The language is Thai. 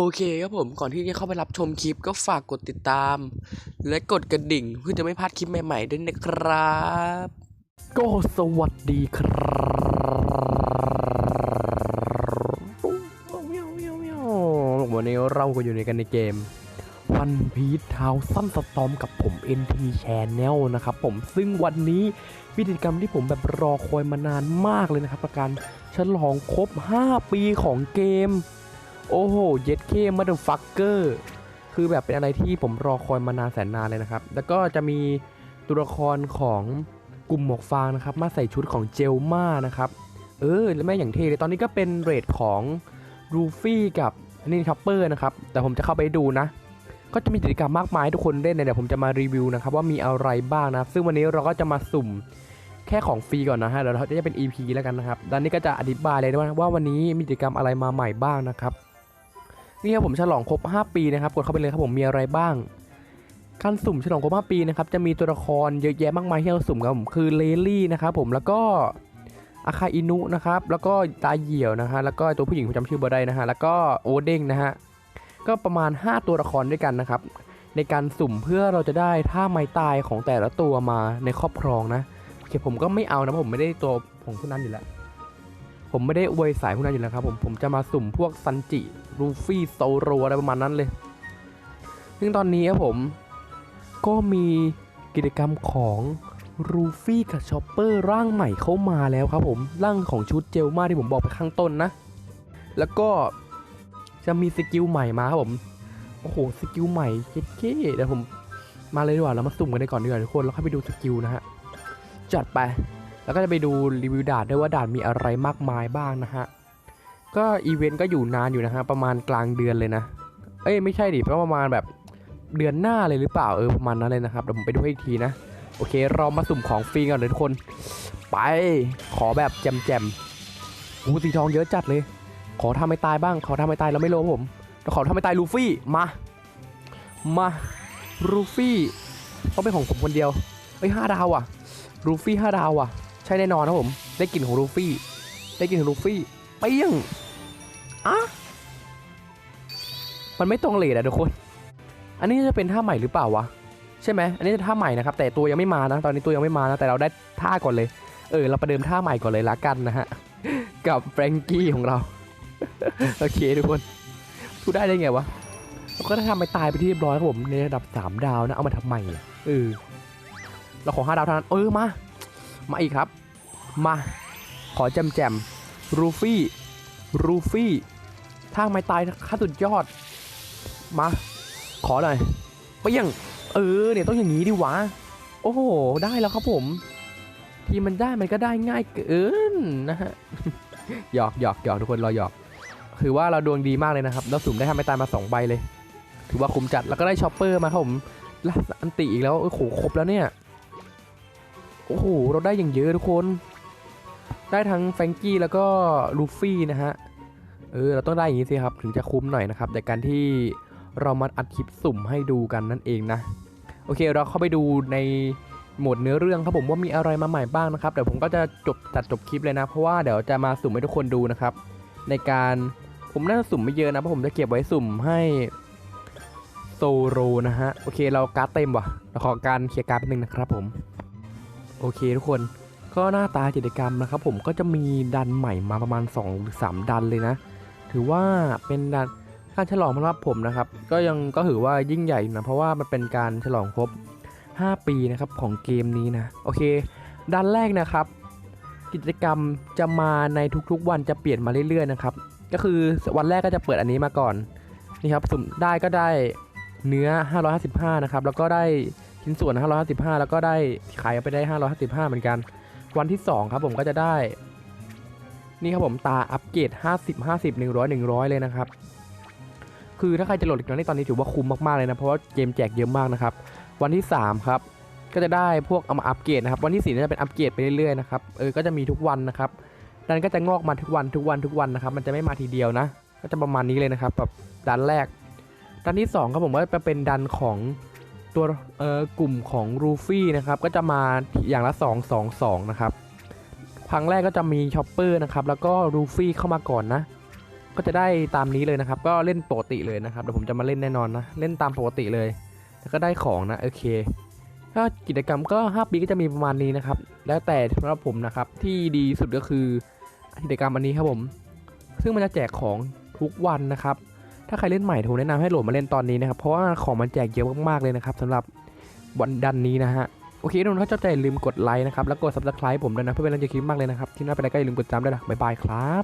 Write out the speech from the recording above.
โอเคครับผมก่อนที่จะเข้าไปรับชมคลิปก็ฝากกดติดตาม และกดกระดิ่งเพื่อจะไม่พลาดคลิปใหม่ๆด้วยนะครับ ก็สวัสดีครับวันนี้เราก็อยู่ในกันในเกมวันพีทเท้าสั้นสตอมกับผม NT Channel นะครับผมซึ่งวันนี้มีกิจกรรมที่ผมแบบรอคอยมานานมากเลยนะครับประการฉลองครบ 5 ปีของเกม โอ้โห เย็ดเคมาเดฟักเกอร์คือแบบเป็นอะไรที่ผมรอคอยมานานแสนนานเลยนะครับ แล้วก็จะมีตัวละครของกลุ่มหมวกฟางนะครับ มาใส่ชุดของเจลมานะครับ เออ แล้วแม่อย่างเท่เลย ตอนนี้ก็เป็นเรทของรูฟี่กับนี่ช็อปเปอร์นะครับ แต่ผมจะเข้าไปดูนะ ก็จะมีกิจกรรมมากมายทุกคนเล่นเนี่ยเดี๋ยวผมจะมารีวิวนะครับ ว่ามีอะไรบ้างนะ ซึ่งวันนี้เราก็จะมาสุ่มแค่ของฟรีก่อนนะฮะเดี๋ยวเราจะเป็น EP แล้วกันนะครับด้านนี้ก็จะอธิบายเลยว่าว่าวันนี้มีกิจกรรมอะไรมาใหม่บ้างนะครับ นี่ครับผมฉลองครบ 5 ปีนะครับกดเข้าไปเลยครับผมมีอะไรบ้างการสุ่มฉลองครบ 5 ปีนะครับจะมีตัวละครเยอะแยะมากมายที่เราสุ่มครับผมคือเลลี่นะครับผมแล้วก็อาคาอินุนะครับแล้วก็ตาเหยี่ยวนะฮะแล้วก็ตัวผู้หญิงผมจำชื่อบ่ได้นะฮะแล้วก็โอเด้งนะฮะก็ประมาณ 5 ตัวละครด้วยกันนะครับในการสุ่มเพื่อเราจะได้ท่าไม้ตายของแต่ละตัวมาในครอบครองนะโอเคผมก็ไม่เอานะผมไม่ได้ตัวของพวกนั้นอยู่แล้ว ผมไม่ได้อวยสายพวกนั้นอยู่แล้วครับผมผมจะมาสุ่มพวกซันจิลูฟี่โซโรอะไรประมาณนั้นเลย ซึ่งตอนนี้ครับผมก็มีกิจกรรมของรูฟี่กับชอปเปอร์ร่างใหม่เข้ามาแล้วครับผมร่างของชุดเจลมาที่ผมบอกไปข้างต้นนะ แล้วก็จะมีสกิลใหม่มาครับผมโอ้โหสกิลใหม่เจ๊ๆเดี๋ยวผมมาเลยดีกว่าเรามาสุ่มกันได้ก่อนดีกว่าทุกคนแล้วค่อยไปดูสกิลนะฮะจัดไป แล้วก็จะไปดูรีวิวด่านด้วยว่าด่านมีอะไรมากมายบ้างนะฮะ ก็อีเวนต์ก็อยู่นานอยู่นะฮะประมาณกลางเดือนเลยนะ เอ้ยไม่ใช่ดิประมาณแบบเดือนหน้าเลยหรือเปล่าเออประมาณนั้นเลยนะครับเดี๋ยวผมไปดูอีกทีนะโอเค เรามาสุ่มของฟรีกันเลยทุกคน ไปขอแบบแจมแจมๆโอ้สีทองเยอะจัดเลย ขอทำไม่ตายบ้าง ขอทำไม่ตายเราไม่รู้ผมขอทำไม่ตายลูฟี่มามาลูฟี่ต้องเป็นของผมคนเดียวเอ้ยห้าดาวอะลูฟี่ห้าดาวอะ ใช่แน่นอนนะผม ได้กลิ่นของลูฟี่ ได้กลิ่นของลูฟี่เปี้ยงอะมันไม่ตรงเลทอะทุกคน อันนี้จะเป็นท่าใหม่หรือเปล่าวะ ใช่ไหมอันนี้จะท่าใหม่นะครับ แต่ตัวยังไม่มานะ ตอนนี้ตัวยังไม่มานะ แต่เราได้ท่าก่อนเลย เออ เราประเดิมท่าใหม่ก่อนเลยละกันนะฮะ กับแฟรงกี้ของเรา โอเคทุกคน พูดได้ได้ไงวะเราก็ได้ทำไปตายไปที่เรียบร้อยครับผม ในระดับ 3 ดาวนะ เอามาทำไมอะเออ เราขอ 5 ดาวเท่านั้น เออ มา มาอีกครับ มา ขอแจมแจมรูฟี่รูฟี่ท่าไม้ตายขั้นสุดยอด มา ขอหน่อยไปยังเออเนี่ยต้องอย่างนี้ดิวะ โอ้โห ได้แล้วครับผม ทีมันได้มันก็ได้ง่ายเกินนะฮะหยอกหยอกหยอกทุกคนรอหยอกถือว่าเราดวงดีมากเลยนะครับเราสุ่มได้ทำไม้ตายมา2ใบเลย ถือว่าคุ้มจัดแล้วก็ได้ชอปเปอร์มาครับผมแล้วอันติอีกแล้วโอ้โหครบแล้วเนี่ยโอ้โหเราได้อย่างเยอะทุกคน ได้ทั้งแฟงกี้แล้วก็ลูฟี่นะฮะ เออ เราต้องได้อย่างนี้สิครับ ถึงจะคุ้มหน่อยนะครับ แต่การที่เรามาอัดคลิปสุ่มให้ดูกันนั่นเองนะ โอเค เราเข้าไปดูในโหมดเนื้อเรื่องครับผมว่ามีอะไรมาใหม่บ้างนะครับ เดี๋ยวผมก็จะจบตัดจบคลิปเลยนะ เพราะว่าเดี๋ยวจะมาสุ่มให้ทุกคนดูนะครับ ในการผมน่าจะสุ่มไม่เยอะนะ เพราะผมจะเก็บไว้สุ่มให้โซโรนะฮะ โอเค เราการ์ดเต็มว่ะเราขอการเคลียร์การ์ดนึงนะครับผม โอเคทุกคน ก็หน้าตากิจกรรมนะครับผมก็จะมีดันใหม่มาประมาณ2หรือ3ดันเลยนะ ถือว่าเป็นดันการฉลองสำหรับผมนะครับ ก็ยังก็ถือว่ายิ่งใหญ่นะเพราะว่ามันเป็นการฉลองครบ 5 ปีนะครับของเกมนี้นะโอเค ดันแรกนะครับ กิจกรรมจะมาในทุกๆวันจะเปลี่ยนมาเรื่อยๆนะครับก็คือวันแรกก็จะเปิดอันนี้มาก่อนนี่ครับสุ่มได้ก็ได้เนื้อ 555 นะครับ แล้วก็ได้ชิ้นส่วน 555 แล้วก็ได้ขายไปได้ 555 เหมือนกัน วันที่ 2 ครับผมก็จะได้ นี่ครับผมตาอัปเกรด50 50 100 100 เลยนะครับ คือถ้าใครจะโหลดอีกน้อยตอนนี้ถือว่าคุ้มมาก ๆ เลยนะ เพราะว่าเกมแจกเยอะมากนะครับ วันที่ 3 ครับ ก็จะได้พวกเอามาอัปเกรดนะครับ วันที่4น่าจะเป็นอัปเกรดไปเรื่อยๆนะครับ เออ ก็จะมีทุกวันนะครับดันก็จะงอกมาทุกวันทุกวันทุกวันนะครับ มันจะไม่มาทีเดียวนะ ก็จะประมาณนี้เลยนะครับแบบดันแรกดันที่2ครับผมว่าจะเป็นดันของ ตัวเอ่อกลุ่มของรูฟี่นะครับก็จะมาอย่างละ 2 2 2 นะครับครั้งแรกก็จะมีชอปเปอร์นะครับแล้วก็รูฟี่เข้ามาก่อนนะ ก็จะได้ตามนี้เลยนะครับ ก็เล่นปกติเลยนะครับเดี๋ยวผมจะมาเล่นแน่นอนนะ เล่นตามปกติเลย แล้วก็ได้ของนะโอเคก็กิจกรรมก็ 5 ปีก็จะมีประมาณนี้นะครับ แล้วแต่สำหรับผมนะครับที่ดีสุดก็คือกิจกรรมอันนี้ครับผม ซึ่งมันจะแจกของทุกวันนะครับ ถ้าใครเล่นใหม่ผมแนะนำให้โหลดมาเล่นตอนนี้นะครับเพราะว่าของมันแจกเยอะมากๆเลยนะครับสำหรับวันดันนี้นะฮะโอเคทุกคนถ้าชอบใจลืมกดไลค์นะครับแล้วกด subscribe ผมด้วยนะเพื่อเป็นกำลังใจคลิปมากเลยนะครับที่น่าไปแล้วก็อย่าลืมกดจำด้วยนะบ๊ายบายครับ